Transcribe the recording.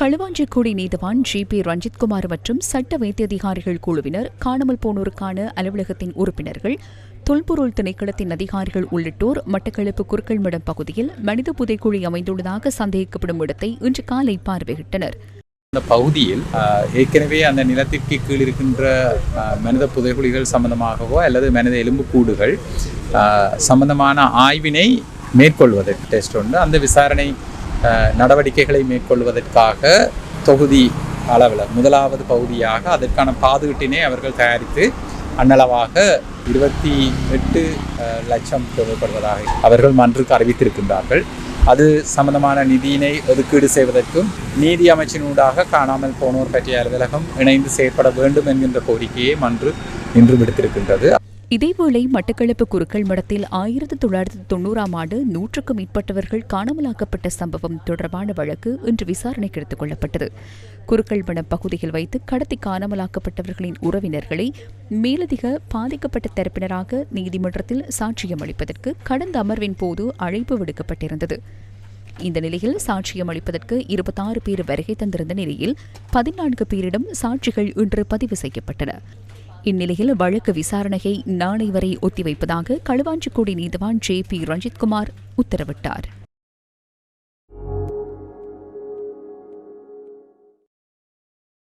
களுவாஞ்சிக்குடி நீதிவான் G B Ranjithkumar மற்றும் சட்ட வைத்தியதிகாரிகள் குழுவினர் காணாமல் போனோருக்கான அலுவலகத்தின் உறுப்பினர்கள் தொல்பொருள் திணைக்களத்தின் அதிகாரிகள் உள்ளிட்டோர் மட்டக்களப்பு குறுக்கள்மடம் பகுதியில் மனித புதைக்குழி அமைந்துள்ளதாக சந்தேகிக்கப்படும் இடத்தை இன்று காலை பார்வையிட்டனர். அந்த பகுதியில் ஏற்கனவே அந்த நிலத்திற்கு கீழ் இருக்கின்ற மனித புதைகுழிகள் சம்பந்தமாகவோ அல்லது மனித எலும்புக்கூடுகள் சம்பந்தமான ஆய்வினை மேற்கொள்வதற்கு டெஸ்ட் ஒன்று அந்த விசாரணை நடவடிக்கைகளை மேற்கொள்வதற்காக தொகுதி அளவில் முதலாவது பகுதியாக அதற்கான பாதுகாட்டினை அவர்கள் தயாரித்து அன்னளவாக இருபத்தி எட்டு லட்சம் தேவைப்படுவதாக அவர்கள் மன்றுக்கு அறிவித்திருக்கின்றார்கள். அது சம்பந்தமான நிதியினை ஒதுக்கீடு செய்வதற்கும் நீதி அமைச்சினூடாக காணாமல் போனோர் பற்றிய அலுவலகம் இணைந்து செயற்பட வேண்டும் என்கின்ற கோரிக்கையை மன்று இன்று விடுத்திருக்கின்றது. இதேவேளை மட்டக்களப்பு குருக்கள் மடத்தில் ஆயிரத்து தொள்ளாயிரத்து தொண்ணூறாம் ஆண்டு நூற்றுக்கும் மேற்பட்டவர்கள் காணாமலாக்கப்பட்ட சம்பவம் தொடர்பான வழக்கு இன்று விசாரணைக்கு எடுத்துக் கொள்ளப்பட்டது. குருக்கள் மடம் பகுதியில் வைத்து கடத்தி காணாமலாக்கப்பட்டவர்களின் உறவினர்களை மேலதிக பாதிக்கப்பட்ட தரப்பினராக நீதிமன்றத்தில் சாட்சியம் அளிப்பதற்கு கடந்த அமர்வின் போது அழைப்பு விடுக்கப்பட்டிருந்தது. இந்த நிலையில் சாட்சியம் அளிப்பதற்கு இருபத்தாறு பேர் வருகை தந்திருந்த நிலையில் பதினான்கு பேரிடம் சாட்சிகள் இன்று பதிவு செய்யப்பட்டன. இந்நிலையில் வழக்கு விசாரணையை நாளை வரை ஒத்திவைப்பதாக களுவாஞ்சிக்குடி நீதிவான் ஜே பி ரஞ்சித்குமார் உத்தரவிட்டார்.